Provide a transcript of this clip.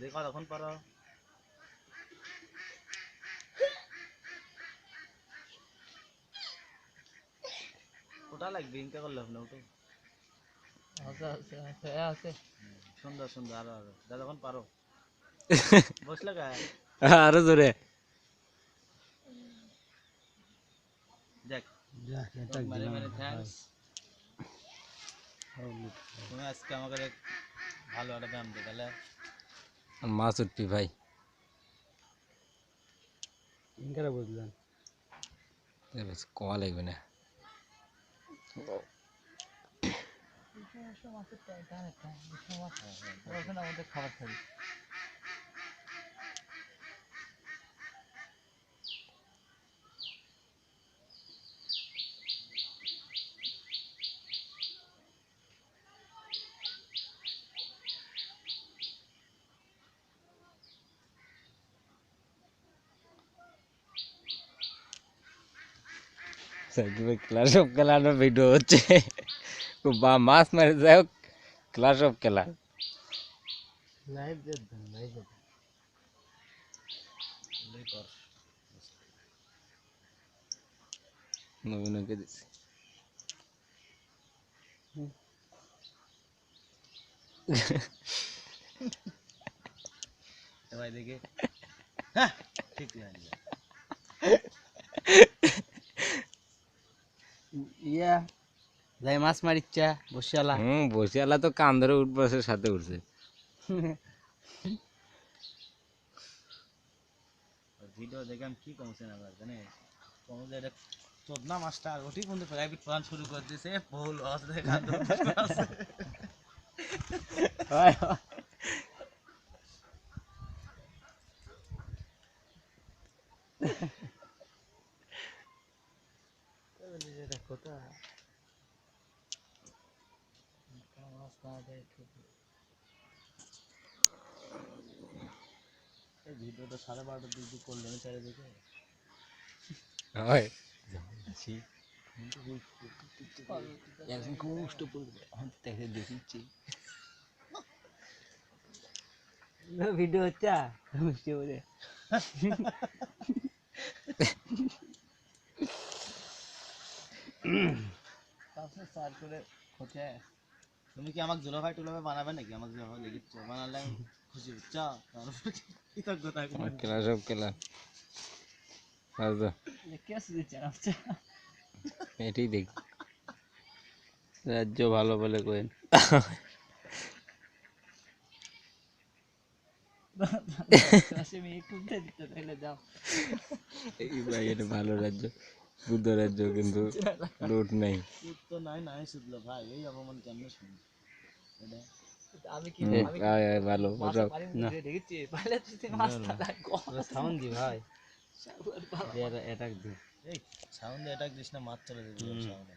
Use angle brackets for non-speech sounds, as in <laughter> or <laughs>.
দেখো তখন পারো। ওটা লাগবে ইনকা করলে হবে না ওটা আছে আছে আছে আছে। সুন্দর সুন্দর আরও আরও। যা তখন পারো। <laughs> বসলে গায়ে আরও জোরে। দেখ। মেরে মেরে থ্যাঙ্কস তুমি আজকে আমাকে এক ভালো একটা ব্যায়াম দেখালে আর মাছ উঠবি ভাই। ইনকারা বুঝলেন। কয়া লাগবে না। আমাদের খাবার খাবি ক্লাস অফ খেলানোর ভিডিও হচ্ছে ও বা মাছ মারে যাই হোক ক্লাস অফ খেলা লাইভ দেন লাইভ দেন এগুলোই কর নবীনকে দিছি এ ভাই দেখে হ্যাঁ ঠিক মাছ মারিচ্ছা বসিয়ালা। হুম বসিয়ালা তো কান ধরে উঠবসের সাথে উঠছে। ভিডিও দেখে আমি কি কমছে না ভাই জানে? কমছে এটা চোদনা মাস্টার ওটি কিন্তু প্রাইভেট পড়ান শুরু করে দিয়েছে বহুল লস দেখা হয় ভিডিওটা সাড়ে বারোটার দিক দিয়ে করলেন চারিদিকে হয় একজন কষ্ট পড়বে আমি দেখে দেখিচ্ছি ভিডিও হচ্ছে মিষ্টি বলে তারপরে স্টার্ট করে হচ্ছে তুমি কি আমাকে জুলো ভাই টুলো ভাই বানাবে নাকি? আমাকে জুলো ভাই লিখিচ্ছ বানালে আমি খুশি হচ্ছ তারপর কৃতজ্ঞতা ক্লাস অফ খেলা আর তো কে দিচ্ছে আচ্ছা এটাই দেখি। রাজ্য ভালো বলে কোয়েন। এই ভাই এটা ভালো রাজ্য। বুদ্ধ রাজ্য কিন্তু লুট নেই। তো নাই নাই শুধলো ভাই এই অপমান কেমনে শুনি ভালো সাউন্ড দি ভাই। দি এই সাউন্ডে এটা দিস না মাছ চলে যাবে সাউন্ডে।